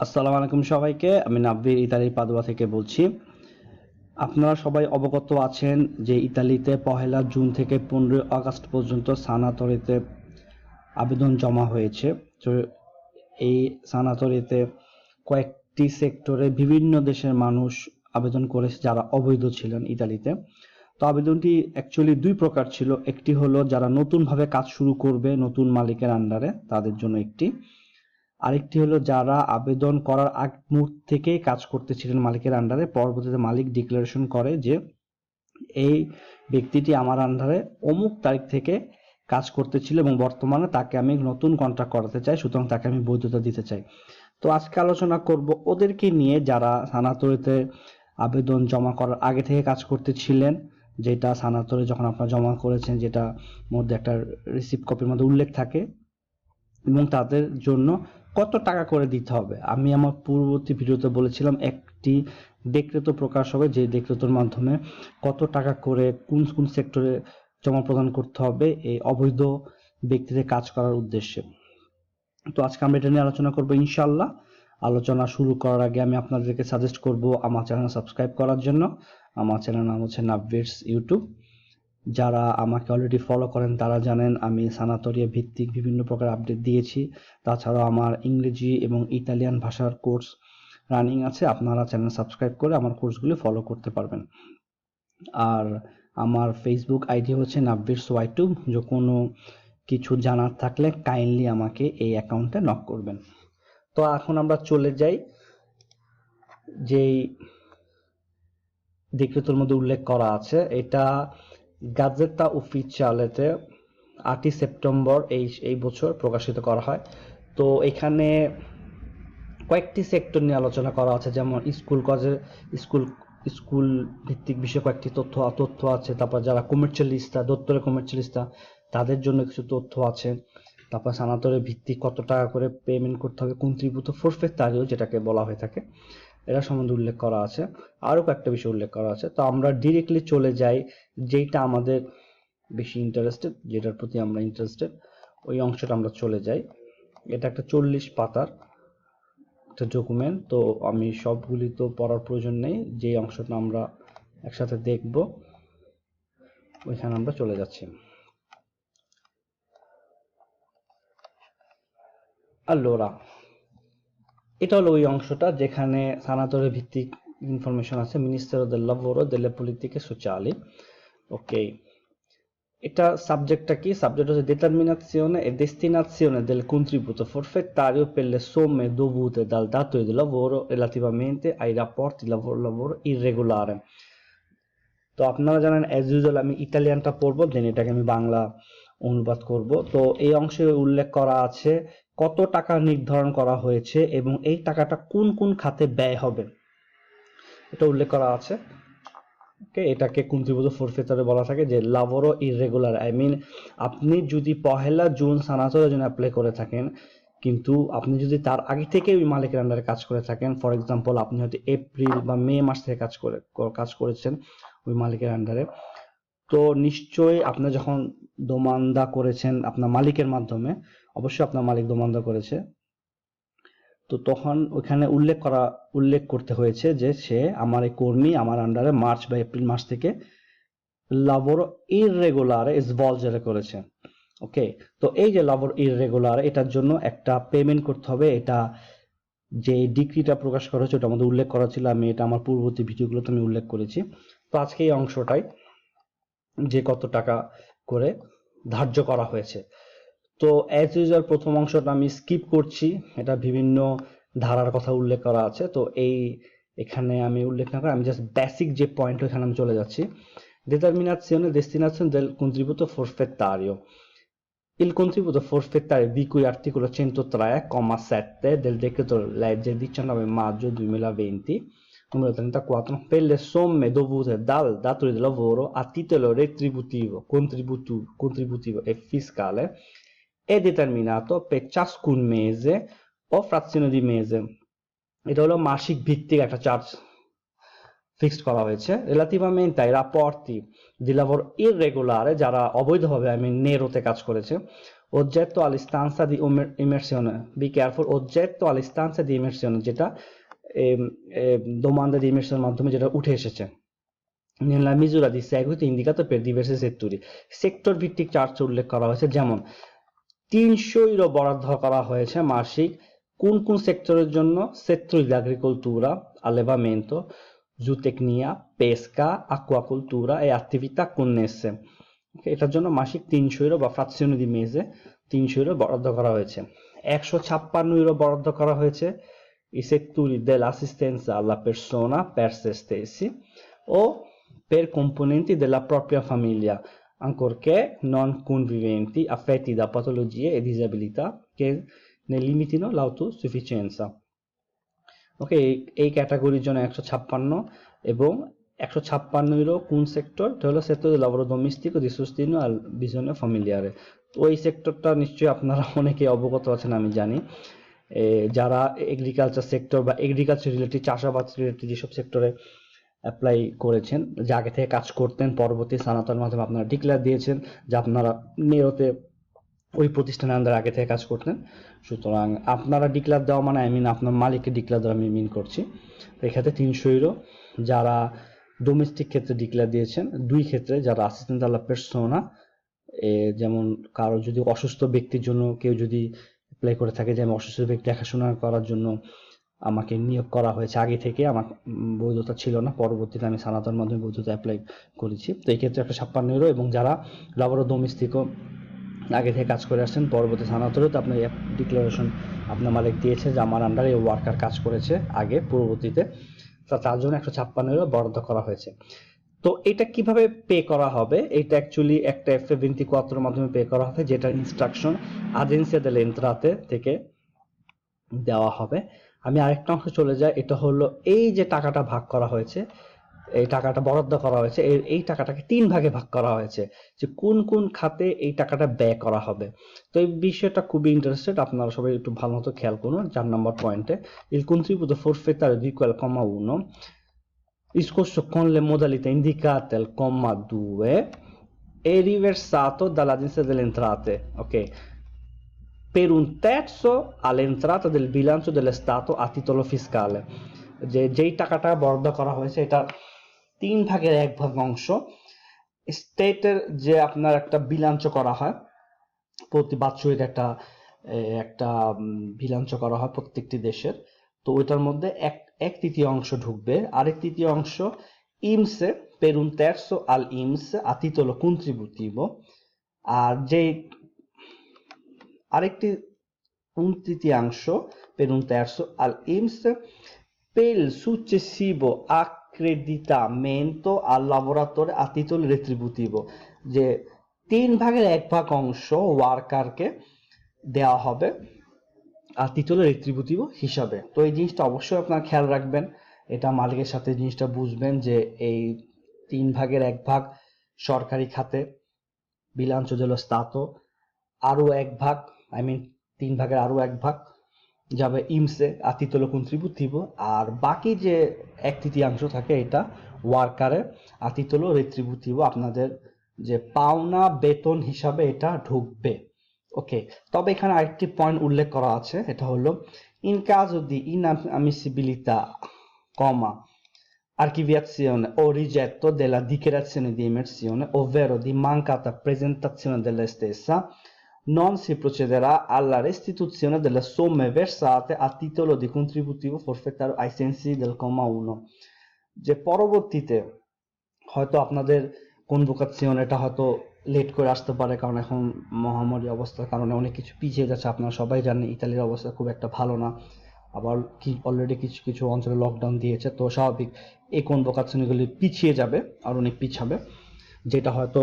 আসসালামু আলাইকুম সবাইকে, আমি নাব্বির ইতালির পাদুয়া থেকে বলছি। আপনারা সবাই অবগত আছেন যে ইতালিতে পহেলা জুন থেকে পনেরোই আগস্ট পর্যন্ত সানাতরিতে আবেদন জমা হয়েছে। তো এই সানাতরিতে কয়েকটি সেক্টরে বিভিন্ন দেশের মানুষ আবেদন করেছে যারা অবৈধ ছিলেন ইতালিতে। তো আবেদনটি অ্যাকচুয়ালি দুই প্রকার ছিল। একটি হলো, যারা নতুনভাবে কাজ শুরু করবে নতুন মালিকের আন্ডারে তাদের জন্য একটি। আরেকটি হলো যারা আবেদন করার আগ মুহূর্ত থেকেই কাজ করতেছিলেন মালিকের আন্ডারে পরবর্তীতে মালিক ডিক্লারেশন করে যে, এই ব্যক্তিটি আমার আন্ডারে অমুক তারিখ থেকে কাজ করতেছিল এবং বর্তমানে তাকে আমি নতুন কন্ট্রাক্ট করাতে চাই, সুতরাং তাকে আমি বৈধতা দিতে চাই। তো আজকে আলোচনা করব ওদেরকে নিয়ে যারা সানাতরিতে আবেদন জমা করার আগে থেকে কাজ করতেছিলেন, যেটা সানাতরে যখন আপনারা জমা করেছেন, যেটা মধ্যে একটা রিসিপ্ট কপির মধ্যে উল্লেখ থাকে এবং তাদের জন্য কত টাকা করে দিতে হবে। আমি আমার পূর্ববর্তী ভিডিওতে বলেছিলাম, একটি ডেক্রেতো প্রকাশ হবে, যে ডেক্রেতোর মাধ্যমে কত টাকা করে কোন কোন সেক্টরে জমা প্রদান করতে হবে, এই অবৈধ ব্যক্তিদের কাজ করার উদ্দেশ্যে। তো আজকে আমরা এটা নিয়ে আলোচনা করব ইনশাল্লাহ আলোচনা শুরু করার আগে আমি আপনাদেরকে সাজেস্ট করব আমার চ্যানেল সাবস্ক্রাইব করার জন্য। আমার চ্যানেল নাম হচ্ছে নাভভিটস ইউটিউব যারা আমাকে অলরেডি ফলো করেন, তারা জানেন আমি সানাতরিয়া ভিত্তিক বিভিন্ন প্রকার আপডেট দিয়েছি। তাছাড়াও আমার ইংরেজি এবং ইতালিয়ান ভাষার কোর্স রানিং আছে। আপনারা চ্যানেল সাবস্ক্রাইব করে আমার কোর্সগুলি ফলো করতে পারবেন। আর আমার ফেসবুক আইডি হচ্ছে নাব্বিরস ওয়াই টু যে কোনো কিছু জানার থাকলে কাইন্ডলি আমাকে এই অ্যাকাউন্টে নক করবেন। তো এখন আমরা চলে যাই, যেই ডিক্রেতর মধ্যে উল্লেখ করা আছে। এটা গাজেতা অফিসিয়ালেতে আটই সেপ্টেম্বর এই এই বছর প্রকাশিত করা হয়। তো এখানে কয়েকটি সেক্টর নিয়ে আলোচনা করা আছে, যেমন স্কুল কলেজে স্কুল স্কুল ভিত্তিক বিষয়ে কয়েকটি তথ্য তথ্য আছে। তারপর যারা কমার্শিয়ালিস্টা দত্তরে কমার্শিয়ালিস্টা তাদের জন্য কিছু তথ্য আছে। তারপর সানাতরের ভিত্তিক কত টাকা করে পেমেন্ট করতে হবে কন্ট্রিবিউট ফোরফেট তারিও যেটাকে বলা হয়ে থাকে। এরা সম্বন্ধে উল্লেখ করা আছে। আরও কয়েকটা বিষয় উল্লেখ করা আছে। তো আমরা ডিরেক্টলি চলে যাই যেটা আমাদের বেশি ইন্টারেস্টেড যেটার প্রতি আমরা ইন্টারেস্টেড ওই অংশটা আমরা চলে যাই। এটা একটা চল্লিশ পাতার একটা ডকুমেন্ট তো আমি সবগুলি তো পড়ার প্রয়োজন নেই। যে অংশটা আমরা একসাথে দেখব, ওইখানে আমরা চলে যাচ্ছি। আল্লোরা এটা হলো ওই অংশটা যেখানে সানাতরের ভিত্তিক ইনফরমেশন আছে মিনিস্টার অফ দ্য লভর দেলে পলিটিকে সোচা ওকে এটা সাবজেক্টটা কি? সাবজেক্ট হচ্ছে ডিটারমিনাসিওনে এ ডেস্টিনাসিওনে দেল কন্ট্রিবিউট ফরফে তারিও পেলে সোমে দোবুতে দাল দাতো দিল ওর রিলেটিভামেন্টে আই রাপোর্ট দিল ওর লবর ইররেগুলার তো আপনারা জানেন অ্যাজ ইউজুয়াল আমি ইতালিয়ানটা পড়ব দেন এটাকে আমি বাংলা অনুবাদ করব। তো এই অংশে উল্লেখ করা আছে কত টাকা নির্ধারণ করা হয়েছে এবং এই টাকাটা কোন কোন খাতে ব্যয় হবে? এটা উল্লেখ করা আছে। ওকে, এটাকে কন্ট্রিবিউট ফোরফেতারে বলা থাকে যে লাভরো ইররেগুলার আই মিন আপনি যদি পহেলা জুন সানাতরের জন্য অ্যাপ্লাই করে থাকেন, কিন্তু আপনি যদি তার আগে থেকে ওই মালিকের আন্ডারে কাজ করে থাকেন ফর এক্সাম্পল আপনি হয়তো এপ্রিল বা মে মাস থেকে কাজ করে, কাজ করেছেন ওই মালিকের আন্ডারে তো নিশ্চয়ই আপনি যখন দোমান্দা করেছেন আপনার মালিকের মাধ্যমে অবশ্যই আপনার মালিক দোমান্দা করেছে। তো তখন ওখানে উল্লেখ করা, উল্লেখ করতে হয়েছে যে সে আমার এই কর্মী আমার আন্ডারে মার্চ বা এপ্রিল মাস থেকে লাবর ইররেগুলারে সভলজেরে করেছে। ওকে তো এই যে লাবর ইররেগুলার এটার জন্য একটা পেমেন্ট করতে হবে, এটা যে ডিগ্রিটা প্রকাশ করা হয়েছে ওটা আমাদের উল্লেখ করা ছিল, আমি এটা আমার পূর্ববর্তী ভিডিওগুলোতে আমি উল্লেখ করেছি। তো আজকে এই অংশটাই যে কত টাকা করে ধার্য করা হয়েছে। তো অ্যাজ ইউজুয়াল প্রথম অংশটা আমি স্কিপ করছি এটা বিভিন্ন ধারার কথা উল্লেখ করা আছে তো এই এখানে আমি উল্লেখ না করে আমি জাস্ট বেসিক যে পয়েন্ট এখানে আমি চলে যাচ্ছি determinazione e destinazione del contributo forfettario il contributo forfettario di cui articolo 103,7 del decreto legge 19 maggio 2020 numero 34 per le somme dovute dal datore di lavoro a titolo retributivo, contributu- contributivo e fiscale è determinato per ciascun mese o frazione di mese এটা হলো মাসিক ভিত্তিক একটা charge fixed করা হয়েছে রিলেটিভamente ai rapporti di lavoro irregolare যারা অবৈধভাবে আমি নেরোতে কাজ করেছে oggetto all'istanza di immersione be careful oggetto all'istanza di immersione যেটা M, M, domanda di immersione মাধ্যমে যেটা উঠে এসেছে nella misura di seguito indicata per diversi settori sector ভিত্তিক চার্জ উল্লেখ করা হয়েছে যেমন তিনশো ইউরো বরাদ্দ করা হয়েছে মাসিক। কোন কোন সেক্টরের জন্য? সেত্রুজ আগ্রিকুলতুরা আলেবা মেন্তো জুতেকনিয়া পেস্কা আকুয়াকুলতুরা এই আত্মিতা কুন্নেসে এটার জন্য মাসিক তিনশো ইউরো বা ফ্রাতসিয় মেজে তিনশো ইউরো বরাদ্দ করা হয়েছে। একশো ছাপ্পান্ন ইউরো বরাদ্দ করা হয়েছে ইসেকুরি দেল আসিস্টেন্স পেরসোনা পেরসেস্তেসি ও পের কম্পোনেন্টি দেলা প্রপিয়া ফামিলিয়া ancorché non conviventi, affetti da patologie e disabilità che ne limitino l'autosufficienza. Ok, এই ক্যাটাগরির জন্য একশো ছাপ্পান্ন এবং একশো ছাপ্পান্ন ইউরো কোন সেক্টর এটা হলো sector di sostegno al bisogno familiare তো এই সেক্টরটা নিশ্চয়ই আপনারা অনেকে অবগত আছেন আমি জানি যারা এগ্রিকালচার সেক্টর বা এগ্রিকালচার রিলেটেড চাষাবাদ রিলেটেড যেসব সেক্টরে অ্যাপ্লাই করেছেন, যে আগে থেকে কাজ করতেন, পরবর্তী স্থানান্তর মাধ্যমে আপনারা ডিক্লেয়ার দিয়েছেন যে আপনারা নিয়তে ওই প্রতিষ্ঠানে আন্ডার আগে থেকে কাজ করতেন। সুতরাং আপনারা ডিক্লেয়ার দেওয়া মানে আই মিন আপনার মালিককে ডিক্লেয়ার দেওয়া আমি মিন করছি। এক্ষেত্রে তিনশো ইউরো যারা ডোমেস্টিক ক্ষেত্রে ডিক্লেয়ার দিয়েছেন, দুই ক্ষেত্রে যারা অ্যাসিস্ট্যান্ট আল্লাহ পেরসোনা যেমন কারও যদি অসুস্থ ব্যক্তির জন্য কেউ যদি অ্যাপ্লাই করে থাকে, যে আমি অসুস্থ ব্যক্তি দেখাশোনা করার জন্য আমাকে নিয়োগ করা হয়েছে আগে থেকে। আমার বৈধতা ছিল না। পরবর্তীতে আমি সানাতন মাধ্যমে বৈধতা অ্যাপ্লাই করেছি। তো এই ক্ষেত্রে একটা ছাপ্পান্ন ইউরো এবং যারা লাবর ডোমেস্টিকও আগে থেকে কাজ করে আসছেন, পরবর্তী স্থানান্তরে তো আপনার ডিক্লারেশন আপনার মালিক দিয়েছে যে আমার আন্ডারে ওয়ার্কার কাজ করেছে আগে পূর্ববর্তীতে তা তার জন্য একশো ছাপ্পান্ন ইউরো বরাদ্দ করা হয়েছে। তো এটা কীভাবে পে করা হবে? এটা অ্যাকচুয়ালি একটা এফ এ ভিন্তি কোয়াত্তর মাধ্যমে পে করা হবে যেটা ইনস্ট্রাকশন আজেন্সিয়া দেল এন্ত্রাতে থেকে দেওয়া হবে। আমি আরেকটা অংশে চলে যাই, এটা হলো এই যে টাকাটা ভাগ করা হয়েছে, এই টাকাটা বরাদ্দ করা হয়েছে এই টাকাটাকে তিন ভাগে ভাগ করা হয়েছে যে কোন কোন খাতে এই টাকাটা ব্যয় করা হবে। তো এই বিষয়টা খুবই ইন্টারেস্টেড আপনারা সবাই একটু ভালো মতো খেয়াল করুন, চার নম্বর পয়েন্টে il contributo forfettario di quel comma 1 discorso con le modalità indicate al comma 2 è riversato dall'agenzia delle entrate ok per un terzo all'entrata del bilancio dello Stato a titolo fiscale. যে যেই টাকাটা বরাদ্দ করা হয়েছে, এটা তিন ভাগের এক ভাগ অংশ। স্টেটের যে আপনার একটা বিলাঞ্চ করা হয়, প্রতি বাৎসরিক একটা একটা বিলাঞ্চ করা হয় প্রত্যেকটি দেশের, তো ওইটার মধ্যে এক এক তৃতীয় অংশ ঢুকবে। আরেক তৃতীয় অংশ ইমসে পেরুন un আল al আতিতল titolo আর যে আরেকটি un tritiancio per un terzo all'IMS per il successivo accreditamento R lavoratore a titolo retributivo যে তিন ভাগের এক ভাগ অংশ ওয়ার্কারকে দেওয়া হবে আর টিটল রিট্রিবিউটিভ হিসাবে। তো এই জিনিসটা অবশ্যই আপনার খেয়াল রাখবেন। এটা মালিকের সাথে জিনিসটা বুঝবেন যে এই তিন ভাগের এক ভাগ সরকারি খাতে বিলাঞ্চ জল আরও এক ভাগ আই মিন তিন ভাগের আরও এক ভাগ যাবে ইমসে আতিত্য লোকুন ত্রিপুত্রিব আর বাকি যে এক তৃতীয়াংশ থাকে, এটা ওয়ার্কারে আতিত্য লো রেত্রিভূতিব আপনাদের যে পাওনা বেতন হিসাবে এটা ঢুকবে। ওকে, তবে এখানে আরেকটি পয়েন্ট উল্লেখ করা আছে, এটা হলো ইন কাজ যদি ইন আমি সিবিলিতা কমা আর কি ভিয়াসিওনে ও রিজেক্ট দেলা দিকেরাসিওনে দি ইমেরসিওনে ও ভেরো দি মাংকাতা প্রেজেন্টাসিওনে দেলা স্টেসা non si procederà alla restituzione delle somme versate a titolo di contributivo forfettario ai sensi del comma 1 যে পরবর্তীতে হয়তো আপনাদের কনভোকেশন এটা হয়তো লেট করে আসতে পারে, কারণ এখন মহামারী অবস্থার কারণে অনেক কিছু পিছিয়ে যাচ্ছে। আপনারা সবাই জানেন ইতালির অবস্থা খুব একটা ভালো না। আবার কি অলরেডি কিছু কিছু অঞ্চলে লকডাউন দিয়েছে, তো স্বাভাবিক এই কনভোকেশনগুলি পিছিয়ে যাবে, আর অনেক পিছাবে। যেটা হয়তো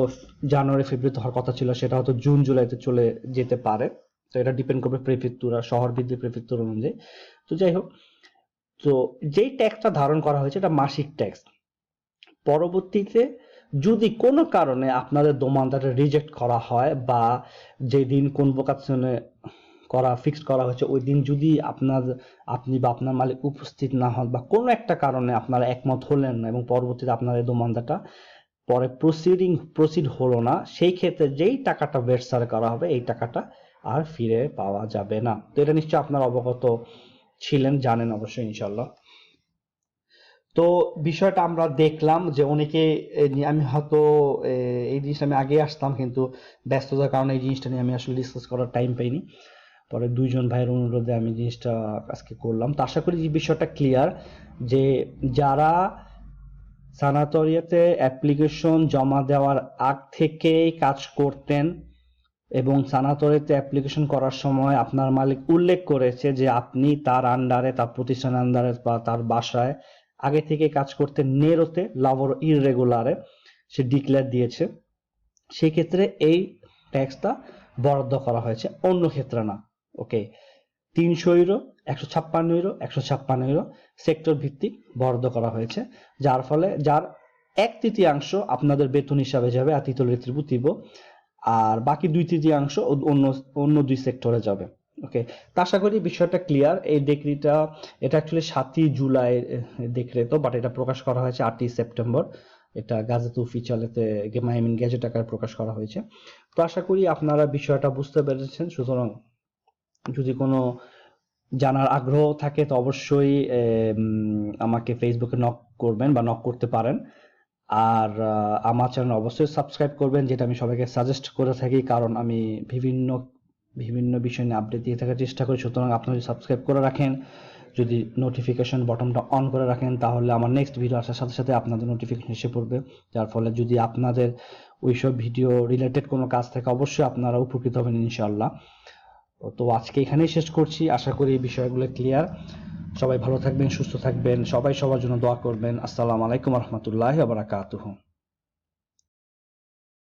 জানুয়ারি, ফেব্রুয়ারিতে হওয়ার কথা ছিল, সেটা হয়তো জুন, জুলাইতে চলে যেতে পারে। তো এটা ডিপেন্ড করবে প্রেফেক্টুরা শহর ভিত্তিক প্রেফেক্টুর অনুযায়ী। তো যাই হোক, তো যেই ট্যাক্সটা ধারণ করা হয়েছে, এটা মাসিক ট্যাক্স পরবর্তীতে যদি কোনো কারণে আপনাদের দোমানদারে রিজেক্ট করা হয় বা যেদিন কনভোকেশনে করা ফিক্সড করা হয়েছে, ওই দিন যদি আপনার, আপনি বা আপনার মালিক উপস্থিত না হন বা কোনো একটা কারণে আপনারা একমত হলেন না এবং পরবর্তীতে আপনার এই দোমানদাটা পরে প্রসিডিং প্রসিড হলো না। সেই ক্ষেত্রে যেই টাকাটা বেরসার করা হবে, এই টাকাটা আর ফিরে পাওয়া যাবে না। তো এটা নিশ্চয়ই আপনার অবগত ছিলেন, জানেন অবশ্যই ইনশাল্লাহ তো বিষয়টা আমরা দেখলাম যে অনেকে আমি হয়তো এই জিনিসটা আমি আগে আসতাম, কিন্তু ব্যস্ততার কারণে এই জিনিসটা নিয়ে আমি আসলে ডিসকাস করার টাইম পাইনি। পরে দুইজন ভাইয়ের অনুরোধে আমি জিনিসটা আজকে করলাম। তো আশা করি যে বিষয়টা ক্লিয়ার যে যারা সানাতরিয়াতে অ্যাপ্লিকেশন জমা দেওয়ার আগ থেকেই কাজ করতেন এবং সানাতরিতে অ্যাপ্লিকেশন করার সময় আপনার মালিক উল্লেখ করেছে যে আপনি তার আন্ডারে তার প্রতিষ্ঠানের আন্ডারে বা তার বাসায় আগে থেকে কাজ করতে নেরোতে লাভর ইররেগুলারে সে ডিক্লেয়ার দিয়েছে। সেই ক্ষেত্রে এই ট্যাক্সটা বরাদ্দ করা হয়েছে। অন্য ক্ষেত্রে না। ওকে তিনশো ইউরো একশো ছাপ্পান্ন ইউরো একশো ছাপ্পান্ন ইউরো সেক্টর ভিত্তিক বরাদ্দ করা হয়েছে, যার ফলে যার এক তৃতীয়াংশ আপনাদের বেতন হিসাবে যাবে আর তৃতীয় রেত্রিভূতিব আর বাকি দুই তৃতীয়াংশ অন্য অন্য দুই সেক্টরে যাবে ওকে তা আশা করি বিষয়টা ক্লিয়ার এই ডিগ্রিটা এটা অ্যাকচুয়ালি সাতই জুলাই ডিক্রেত বাট এটা প্রকাশ করা হয়েছে আটই সেপ্টেম্বর, এটা গাজেত অফিসিয়ালেতে আই মিন গ্যাজেট আকারে প্রকাশ করা হয়েছে। তো আশা করি আপনারা বিষয়টা বুঝতে পেরেছেন, সুতরাং যদি কোনো জানার আগ্রহ থাকে, তো অবশ্যই আমাকে ফেসবুকে নক করবেন বা নক করতে পারেন। আর আমার চ্যানেল অবশ্যই সাবস্ক্রাইব করবেন, যেটা আমি সবাইকে সাজেস্ট করে থাকি, কারণ আমি বিভিন্ন বিভিন্ন বিষয় নিয়ে আপডেট দিয়ে থাকার চেষ্টা করি। সুতরাং আপনারা যদি সাবস্ক্রাইব করে রাখেন, যদি নোটিফিকেশন বটনটা অন করে রাখেন, তাহলে আমার নেক্সট ভিডিও আসার সাথে সাথে আপনাদের নোটিফিকেশন এসে পড়বে। যার ফলে যদি আপনাদের ওইসব ভিডিও রিলেটেড কোনো কাজ থাকে, অবশ্যই আপনারা উপকৃত হবেন, ইনশাআল্লাহ। তো আজকে এখানেই শেষ করছি। আশা করি এই বিষয়গুলো ক্লিয়ার সবাই ভালো থাকবেন, সুস্থ থাকবেন। সবাই সবার জন্য দোয়া করবেন। আসসালামু আলাইকুম রহমতুল্লাহ বারাকাতুহু।